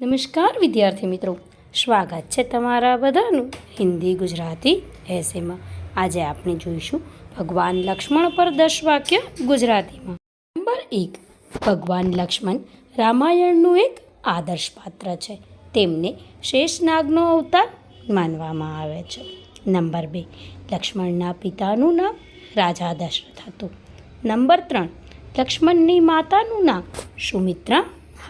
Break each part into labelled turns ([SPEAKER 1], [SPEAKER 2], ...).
[SPEAKER 1] નમસ્કાર વિદ્યાર્થી મિત્રો. સ્વાગત છે તમારા બધાનું હિન્દી ગુજરાતી એસેમાં. આજે આપણે જોઈશું ભગવાન લક્ષ્મણ પર દસ વાક્ય ગુજરાતીમાં. નંબર એક, ભગવાન લક્ષ્મણ રામાયણનું એક આદર્શ પાત્ર છે. તેમને શેષનાગનો અવતાર માનવામાં આવે છે. નંબર બે, લક્ષ્મણના પિતાનું નામ રાજા દશરથ હતું. નંબર ત્રણ, લક્ષ્મણની માતાનું નામ સુમિત્રા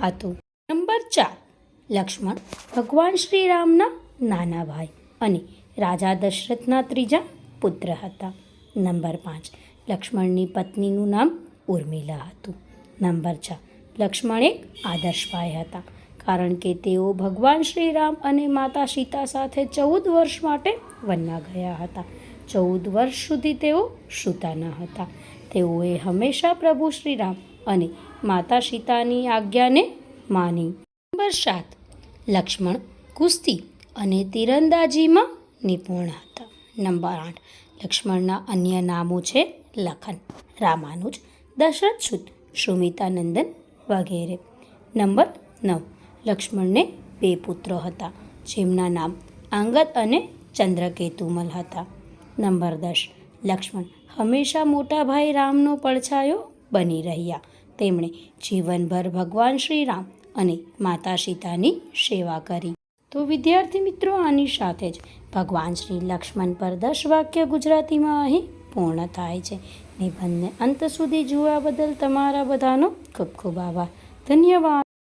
[SPEAKER 1] હતું. નંબર ચાર લક્ષ્મણ, ભગવાન શ્રીરામના નાના ભાઈ અને રાજા દશરથના ત્રીજા પુત્ર હતા. નંબર પાંચ, લક્ષ્મણની પત્નીનું નામ ઉર્મિલા હતું. નંબર છ, લક્ષ્મણ એક આદર્શ ભાઈ હતા, કારણ કે તેઓ ભગવાન શ્રીરામ અને માતા સીતા સાથે ચૌદ વર્ષ માટે વનમાં ગયા હતા. ચૌદ વર્ષ સુધી તેઓ સૂતા ન હતા. તેઓએ હંમેશા પ્રભુ શ્રીરામ અને માતા સીતાની આજ્ઞાને માની. નંબર સાત લક્ષ્મણ, કુસ્તી અને તીરંદાજીમાં નિપુણ હતા. નંબર આઠ. લક્ષ્મણના અન્ય નામો છે લખન, રામાનુજ, દશરથ સુત સુમિતાનંદન વગેરે. નંબર નવ. લક્ષ્મણને બે પુત્રો હતા, જેમના નામ અંગદ અને ચંદ્રકેતુમલ હતા. નંબર દસ. લક્ષ્મણ હંમેશા મોટા ભાઈ રામનો પડછાયો બની રહ્યા. તેમણે જીવનભર ભગવાન શ્રી રામ અને માતા સીતાની સેવા કરી. તો વિદ્યાર્થી મિત્રો, આની સાથે જ ભગવાન શ્રી લક્ષ્મણ પર દસ વાક્ય ગુજરાતીમાં અહીં પૂર્ણ થાય છે. નિબંધને અંત સુધી જોવા બદલ તમારા બધાનો ખૂબ ખૂબ આભાર. ધન્યવાદ.